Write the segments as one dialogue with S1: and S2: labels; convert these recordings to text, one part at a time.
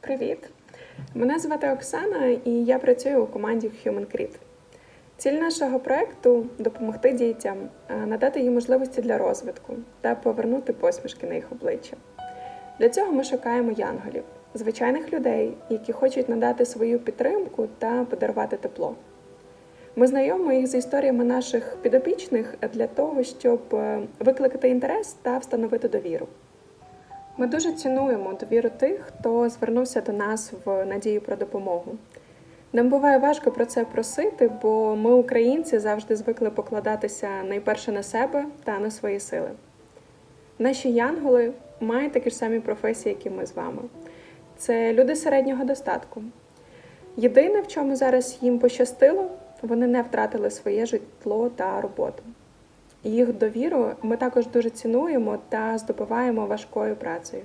S1: Привіт! Мене звати Оксана і я працюю у команді Human Crit. Ціль нашого проекту допомогти дітям, е, надати їм можливості для розвитку та повернути посмішки на їх обличчя. Для цього ми шукаємо янголів, звичайних людей, які хочуть надати свою підтримку та подарувати тепло. Ми знайомимо їх з історіями наших підопічних для того, щоб е, викликати інтерес та встановити довіру. Ми дуже цінуємо довіру тих, хто звернувся до нас в надію про допомогу. Нам буває важко про це просити, бо ми, українці, завжди звикли покладатися найперше на себе та на свої сили. Наші янголи мають такі ж самі професії, як і ми з вами. Це люди середнього достатку. Єдине, в чому зараз їм пощастило, вони не втратили своє житло та роботу. Їх довіру ми також дуже цінуємо та здобуваємо важкою працею.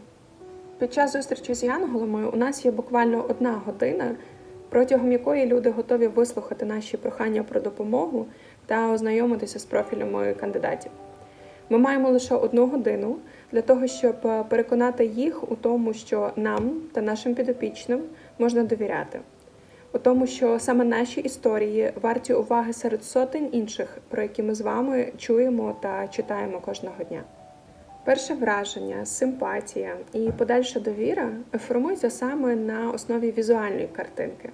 S1: Під час зустрічі з янголами у нас є буквально одна година, протягом якої люди готові вислухати наші прохання про допомогу та ознайомитися з профілями кандидатів. Ми маємо лише одну годину для того, щоб переконати їх у тому, що нам та нашим підопічним можна довіряти у тому, що саме наші історії варті уваги серед сотень інших, про які ми з вами чуємо та читаємо кожного дня. Перше враження, симпатія і подальша довіра формуються саме на основі візуальної картинки,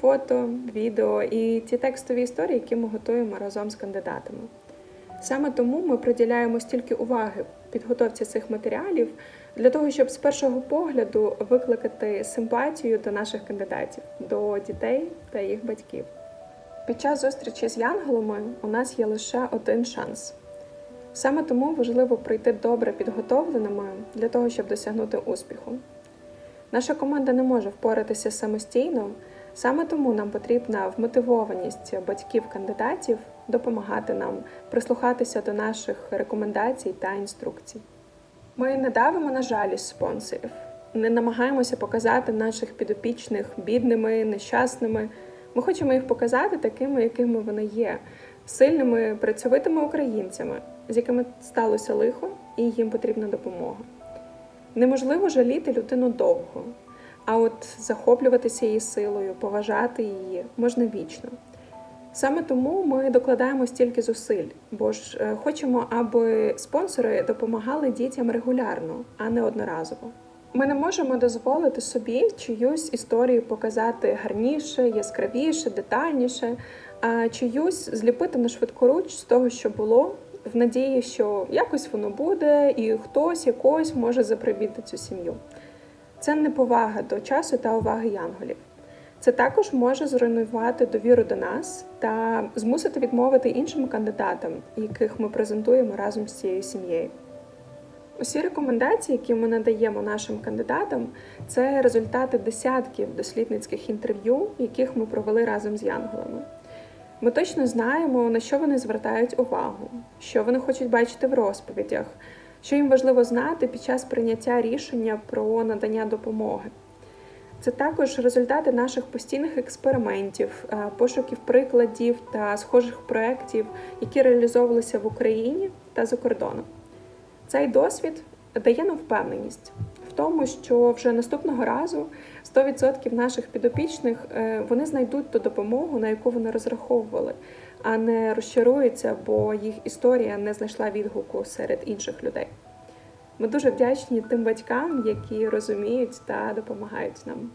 S1: фото, відео і ті текстові історії, які ми готуємо разом з кандидатами. Саме тому ми приділяємо стільки уваги підготовці цих матеріалів для того, щоб з першого погляду викликати симпатію до наших кандидатів, до дітей та їх батьків. Під час зустрічі з янголами у нас є лише один шанс. Саме тому важливо прийти добре підготовленими для того, щоб досягнути успіху. Наша команда не може впоратися самостійно, саме тому нам потрібна вмотивованість батьків-кандидатів допомагати нам прислухатися до наших рекомендацій та інструкцій. Ми не давимо на жалість спонсорів, не намагаємося показати наших підопічних бідними, нещасними. Ми хочемо їх показати такими, якими вони є, сильними, працьовитими українцями, з якими сталося лихо, і їм потрібна допомога. Неможливо жаліти людину довго, а от захоплюватися її силою, поважати її можна вічно. Саме тому ми докладаємо стільки зусиль, бо ж е, хочемо, аби спонсори допомагали дітям регулярно, а не одноразово. Ми не можемо дозволити собі чиюсь історію показати гарніше, яскравіше, детальніше, а чиюсь зліпити на швидкоруч з того, що було, в надії, що якось воно буде, і хтось якось може запривіти цю сім'ю. Це неповага до часу та уваги янголів. Це також може зруйнувати довіру до нас та змусити відмовити іншим кандидатам, яких ми презентуємо разом з цією сім'єю. Усі рекомендації, які ми надаємо нашим кандидатам, це результати десятків дослідницьких інтерв'ю, яких ми провели разом з янголами. Ми точно знаємо, на що вони звертають увагу, що вони хочуть бачити в розповідях, що їм важливо знати під час прийняття рішення про надання допомоги. Це також результати наших постійних експериментів, е, пошуків прикладів та схожих проєктів, які реалізовувалися в Україні та за кордоном. Цей досвід дає нам впевненість в тому, що вже наступного разу 100% наших підопічних е, вони знайдуть ту допомогу, на яку вони розраховували, а не розчаруються, бо їх історія не знайшла відгуку серед інших людей. Ми дуже вдячні тим батькам, які розуміють та допомагають нам.